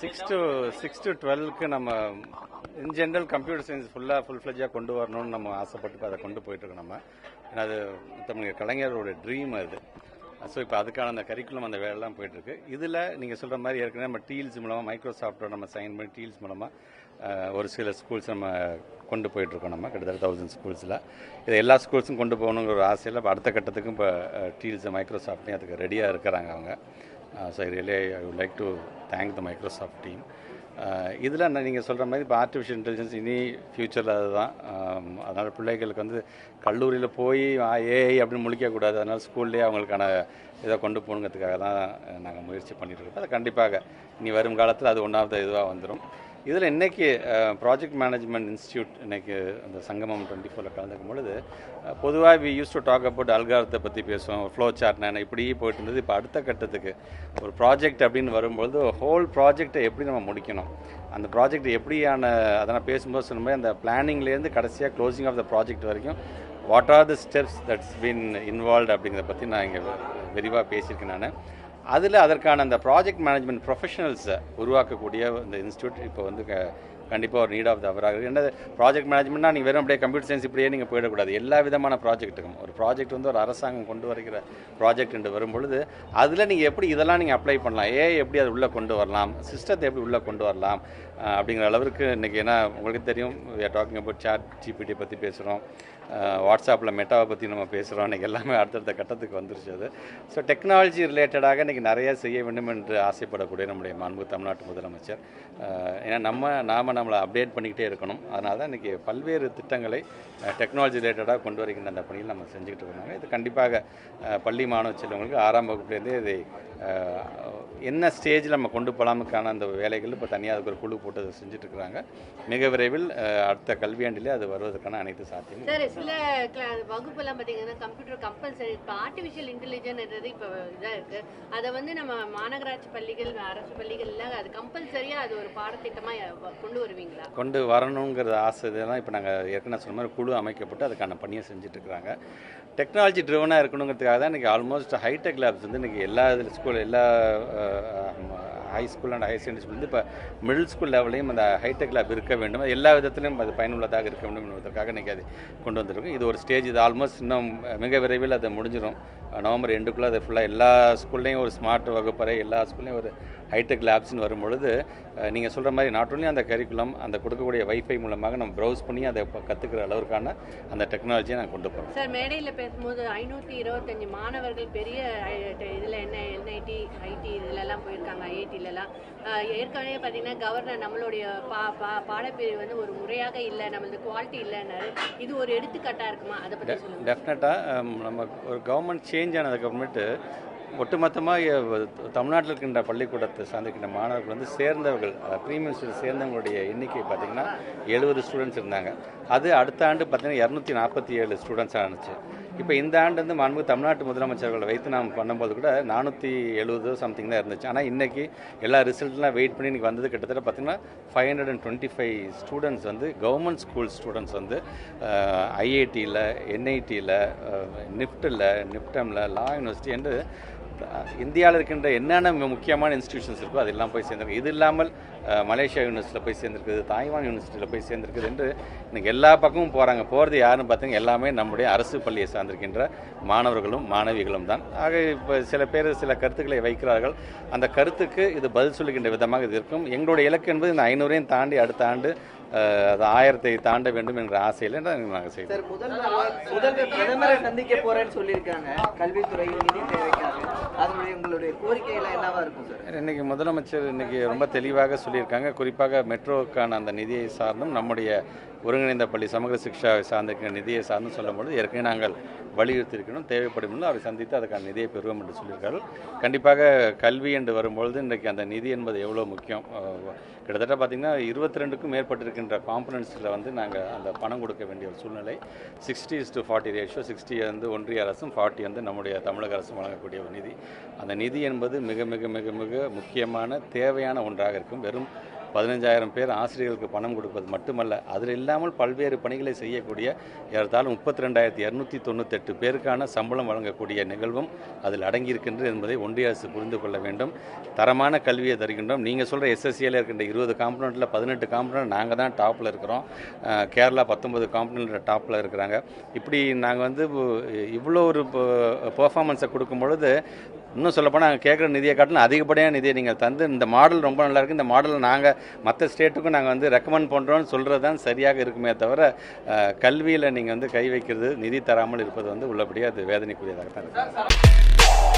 Six to six to டுவெல்க்கு நம்ம in general computer science ஃபுல்லாக ஃபுல் ஃப்ளெஜாக கொண்டு வரணும்னு நம்ம ஆசைப்பட்டு அதை கொண்டு போயிட்டுருக்கோம் நம்ம. ஏன்னா அது தமிழ் கலைஞரோட ட்ரீம் அது. ஸோ இப்போ அதுக்கான அந்த கரிக்குலம் அந்த வேலைலாம் போயிட்டுருக்கு. இதில் நீங்கள் சொல்கிற மாதிரி ஏற்கனவே நம்ம டீல்ஸ் மூலமாக மைக்ரோசாஃப்டோட நம்ம சைன் பண்ணி டீல்ஸ் மூலமாக ஒரு சில ஸ்கூல்ஸ் நம்ம கொண்டு போயிட்டுருக்கோம் நம்ம. கிட்டத்தட்ட தௌசண்ட் ஸ்கூல்ஸில் இதை எல்லா ஸ்கூல்ஸும் கொண்டு போகணுங்கிற ஒரு ஆசையில் இப்போ அடுத்த கட்டத்துக்கும் இப்போ டீல்ஸ் மைக்ரோசாஃப்ட்லேயும் அதுக்கு ரெடியாக இருக்கிறாங்க அவங்க. So really I would like to thank the Microsoft team இதில் நீங்கள் சொல்கிற மாதிரி இப்போ ஆர்டிஃபிஷியல் இன்டெலிஜென்ஸ் இனி ஃப்யூச்சரில் அதுதான். Um, அதனால் பிள்ளைகளுக்கு வந்து கல்லூரியில் போய் ஏஐ அப்படின்னு முழிக்கக்கூடாது அதனால் ஸ்கூல்லேயே அவங்களுக்கான இதை கொண்டு போகணுங்கிறதுக்காக தான் நாங்கள் முயற்சி பண்ணிட்டு இருக்கோம். அது கண்டிப்பாக இனி வரும் காலத்தில் அது ஒன்றாவது இதுவாக வந்துடும் இதில் இன்னைக்கு ப்ராஜெக்ட் மேனேஜ்மெண்ட் இன்ஸ்டியூட் இன்னைக்கு அந்த சங்கமம் டுவெண்ட்டி ஃபோரில் கலந்துக்கும் பொழுது பொதுவாக we use to talk about அல்காரத்தை பற்றி பேசுவோம் ஃப்ளோ சார்ட் நான் இப்படி போயிட்டு இருந்தது. இப்போ அடுத்த கட்டத்துக்கு ஒரு ப்ராஜெக்ட் அப்படின்னு வரும்பொழுது ஹோல் ப்ராஜெக்டை எப்படி நம்ம முடிக்கணும்? அந்த ப்ராஜெக்ட் எப்படியான அதை நான் பேசும்போது சொன்ன மாதிரி அந்த பிளானிங்லேருந்து கடைசியாக க்ளோசிங் ஆஃப் த ப்ராஜெக்ட் வரைக்கும் what are the steps that's been involve அப்படிங்கிறத பற்றி நான் இங்கே விரிவாக பேசியிருக்கேன் நான். அதில் அதற்கான அந்த ப்ராஜெக்ட் மேனேஜ்மெண்ட் ப்ரொஃபஷனல்ஸை உருவாக்கக்கூடிய இந்த இன்ஸ்டியூட் இப்போ வந்து கண்டிப்பாக ஒரு நீட் ஆஃப் த அவராக இருக்குது என்ன ப்ராஜெக்ட் மேனேஜ்மெண்ட்னா நீங்கள் வெறும் அப்படியே கம்ப்யூட்டர் சயின்ஸ் இப்படியே நீங்கள் போயிடக்கூடாது. எல்லா விதமான ப்ராஜெக்ட்டுக்கும் ஒரு ப்ராஜெக்ட் வந்து ஒரு அரசாங்கம் கொண்டு வருகிற ப்ராஜெக்ட் என்று வரும்பொழுது அதில் நீங்கள் எப்படி இதெல்லாம் நீங்கள் அப்ளை பண்ணலாம்? ஏ எப்படி அது உள்ளே கொண்டு வரலாம்? சிஸ்டத்தை எப்படி உள்ளே கொண்டு வரலாம்? அப்படிங்கிற அளவிற்கு இன்றைக்கி ஏன்னா உங்களுக்கு தெரியும் are talking about ChatGPT பற்றி பேசுகிறோம் வாட்ஸ்அப்பில் மெட்டாவை பற்றி நம்ம பேசுகிறோம் இன்றைக்கி எல்லாமே அடுத்தடுத்த கட்டத்துக்கு வந்துருச்சு அது. ஸோ டெக்னாலஜி ரிலேட்டடாக இன்றைக்கி நிறைய செய்ய வேண்டும் என்று ஆசைப்படக்கூடிய நம்முடைய மாண்பு தமிழ்நாட்டு முதலமைச்சர். ஏன்னா நம்ம நாம் நம்மளை அப்டேட் பண்ணிக்கிட்டே இருக்கணும். அதனால தான் இன்றைக்கி பல்வேறு திட்டங்களை டெக்னாலஜி ரிலேட்டடாக கொண்டு வருகின்ற அந்த பணியில் நம்ம செஞ்சுக்கிட்டு இருக்காங்க இது கண்டிப்பாக பள்ளி மாணவ செல்வங்களுக்கு ஆறாம் வகுப்புலேருந்தே இதை என்ன ஸ்டேஜில் நம்ம கொண்டு போகலாமுக்கான அந்த வேலைகள் இப்போ தனியாக ஒரு குழு போட்டு அதை செஞ்சுட்டு இருக்கிறாங்க மிக விரைவில் அடுத்த கல்வியாண்டிலே அது வருவதற்கான அனைத்து சாத்தியமும் சார் சில வகுப்பெல்லாம் பார்த்தீங்கன்னா கம்ப்யூட்டர் கம்பல்சரி இப்போ ஆர்டிஃபிஷியல் இன்டெலிஜென்ட்ன்றது இப்போ இதாக இருக்குது அதை வந்து நம்ம மாநகராட்சி பள்ளிகள் அரசு பள்ளிகள்ல அது கம்பல்சரியாக அது ஒரு பாடத்திட்டமாக கொண்டு வருவீங்களா? கொண்டு வரணுங்கிற ஆசை இதெல்லாம் இப்போ நாங்கள் ஏற்கனவே சொன்ன மாதிரி குழு அமைக்கப்பட்டு அதுக்கான பணியை செஞ்சுட்டு இருக்கிறாங்க டெக்னாலஜி ட்ரிவனாக இருக்கணுங்கிறதுக்காக தான் இன்றைக்கி ஆல்மோஸ்ட் ஹைடெக் லேப்ஸ் வந்து இன்றைக்கி எல்லா ஸ்கூல் எல்லா high school and higher secondary school வந்து இப்போ மிடில் ஸ்கூல் லெவலையும் அந்த ஹைடெக் லேப் இருக்க வேண்டும். எல்லா விதத்திலும் அது பயனுள்ளதாக இருக்க வேண்டும் என்பதற்காக இன்றைக்கி அது கொண்டு வந்திருக்கும் இது ஒரு ஸ்டேஜ் இது ஆல்மோஸ்ட் இன்னும் மிக விரைவில் அது முடிஞ்சிடும் நவம்பர் எண்டுக்குள்ளே அது ஃபுல்லாக எல்லா ஸ்கூல்லையும் ஒரு ஸ்மார்ட் வகுப்பறை எல்லா ஸ்கூல்லையும் ஒரு ஹைடெக் லேப்ஸ்னு வரும்பொழுது நீங்கள் சொல்கிற மாதிரி நாட் ஒன்லி அந்த கரிக்குலம் அந்த கொடுக்கக்கூடிய வைஃபை மூலமாக நம்ம ப்ரௌஸ் பண்ணி அதை கற்றுக்கிற அளவுக்கான அந்த டெக்னாலஜியை நான் கொண்டு போகிறோம் சார் மேடையில் பேசும்போது ஐநூற்றி இருபத்தஞ்சு மாணவர்கள் பெரிய இதில் என்ன என்ஐடி ஐடி இதிலெல்லாம் போயிருக்காங்க ஐஐடிலலாம் ஏற்கனவே பார்த்தீங்கன்னா கவர்னர் நம்மளுடைய பா பா பாடப்பிரிவு வந்து ஒரு முறையாக இல்லை நம்மளது குவாலிட்டி இல்லைன்னாரு. இது ஒரு எடுத்துக்காட்டாக இருக்குமா? அதை பற்றி சொல்லுங்கள் டெஃபினட்டாக நம்ம ஒரு கவர்மெண்ட் சேஞ்ச் ஆனதுக்கப்புறமேட்டு ஒட்டுமொத்தமாக தமிழ்நாட்டில் இருக்கின்ற பள்ளிக்கூடத்தை சார்ந்திருக்கின்ற மாணவர்கள் வந்து சேர்ந்தவர்கள் ப்ரீமியம் ஸ்டூடெண்ட் சேர்ந்தவங்களுடைய எண்ணிக்கை பார்த்திங்கன்னா எழுபது ஸ்டூடெண்ட்ஸ் இருந்தாங்க. அது அடுத்த ஆண்டு பார்த்திங்கன்னா இரநூத்தி நாற்பத்தி ஏழு ஸ்டூடெண்ட்ஸ் ஆனிச்சு. இப்போ இந்த ஆண்டு வந்து மாண்பு தமிழ்நாட்டு முதலமைச்சர்களை வைத்து நாம் பண்ணும்போது கூட நானூற்றி எழுபது சம்திங் தான் இருந்துச்சு. ஆனால் இன்றைக்கி எல்லா ரிசல்ட்லாம் வெயிட் பண்ணி இன்றைக்கி வந்தது கிட்டத்தட்ட பார்த்திங்கன்னா five hundred and twenty five students வந்து கவர்மெண்ட் ஸ்கூல் ஸ்டூடெண்ட்ஸ் வந்து ஐஐடியில் என்ஐடியில் நிஃப்டில் நிப்டமில் லா யூனிவர்சிட்டி என்று இந்தியாவில் இருக்கின்ற என்னென்ன முக்கியமான இன்ஸ்டிடியூஷன்ஸ் இருக்கோ அதெல்லாம் போய் சேர்ந்துருக்கு இது இல்லாமல் மலேசியா யூனிவர்சிட்டியில் போய் சேர்ந்துருக்குது தாய்வான் யூனிவர்சிட்டியில் போய் சேர்ந்துருக்குது என்று இன்னைக்கு எல்லா பக்கமும் போகிறாங்க போகிறது யாருன்னு பார்த்தீங்கன்னா எல்லாமே நம்முடைய அரசு பள்ளியை சார்ந்திருக்கின்ற மாணவர்களும் மாணவிகளும் தான். ஆக இப்போ சில பேர் சில கருத்துக்களை வைக்கிறார்கள். அந்த கருத்துக்கு இது பதில் சொல்லுகின்ற விதமாக இது இருக்கும். எங்களுடைய இலக்கு என்பது இந்த ஐநூறையும் தாண்டி அடுத்த ஆண்டு அது ஆயிரத்தை தாண்ட வேண்டும் என்ற ஆசையில் நாங்கள் செய்வோம் சார் முதல்வர் சந்திக்க போறேன்னு சொல்லியிருக்காங்க. கல்வித்துறை நிதி தேவைக்காக. அதனுடைய உங்களுடைய கோரிக்கைகள் என்னவா இருக்கும் சார்? இன்னைக்கு முதலமைச்சர் இன்னைக்கு ரொம்ப தெளிவாக சொல்லியிருக்காங்க. குறிப்பாக மெட்ரோக்கான அந்த நிதியை சார்ந்தும் நம்முடைய ஒருங்கிணைந்த பள்ளி சமூக சிக்ஷா சார்ந்திருக்கிற நிதியை சார்ந்து சொல்லும்போது ஏற்கனவே நாங்கள் வலியுறுத்தியிருக்கணும் தேவைப்படும் அவரை சந்தித்து அதுக்கான நிதியை பெறுவோம் என்று சொல்லியிருக்கார்கள். கண்டிப்பாக கல்வி என்று வரும்பொழுது இன்றைக்கு அந்த நிதி என்பது எவ்வளோ முக்கியம்? கிட்டத்தட்ட பார்த்திங்கன்னா இருபத்தி ரெண்டுக்கும் இருக்கின்ற காம்பனன்ஸில் வந்து நாங்கள் அந்த பணம் கொடுக்க வேண்டிய ஒரு சூழ்நிலை. Sixty is to forty ratio sixty வந்து ஒன்றிய அரசும் ஃபார்ட்டி வந்து நம்முடைய தமிழக அரசும் வழங்கக்கூடிய ஒரு நிதி. அந்த நிதி என்பது மிக மிக மிக மிக முக்கியமான தேவையான ஒன்றாக இருக்கும். வெறும் பதினஞ்சாயிரம் பேர் ஆசிரியர்களுக்கு பணம் கொடுப்பது மட்டுமல்ல அதில் இல்லாமல் பல்வேறு பணிகளை செய்யக்கூடிய ஏறத்தாலும் முப்பத்தி ரெண்டாயிரத்தி இரநூத்தி தொண்ணூத்தெட்டு பேருக்கான சம்பளம் வழங்கக்கூடிய நிகழ்வும் அதில் அடங்கியிருக்கின்றது என்பதை ஒன்றிய அரசு புரிந்து கொள்ள வேண்டும். தரமான கல்வியை தருகின்றோம். நீங்கள் சொல்கிற எஸ்எஸ்சியில் இருக்கின்ற இருபது காம்பனண்ட்டில் பதினெட்டு காம்பனண்ட் நாங்கள் தான் டாப்பில் இருக்கிறோம். கேரளா பத்தொன்பது காம்பனண்ட் டாப்பில் இருக்கிறாங்க. இப்படி நாங்கள் வந்து இவ்வளோ ஒரு பெர்ஃபார்மன்ஸை கொடுக்கும் பொழுது இன்னும் சொல்லப்போனால் நாங்கள் கேட்குற நிதியை காட்டிலும் அதிகப்படியான நிதியை நீங்கள் தந்து இந்த மாடல் ரொம்ப நல்லாயிருக்கு இந்த மாடலை நாங்கள் மற்ற ஸ்டேட்டுக்கும் நாங்கள் வந்து ரெக்கமெண்ட் பண்ணுறோம்னு சொல்கிறது தான் சரியாக இருக்குமே தவிர கல்வியில் நீங்கள் வந்து கை வைக்கிறது நிதி தராமல் இருப்பது வந்து உள்ளபடியாக அது வேதனைக்குரியதாக தான் இருக்குது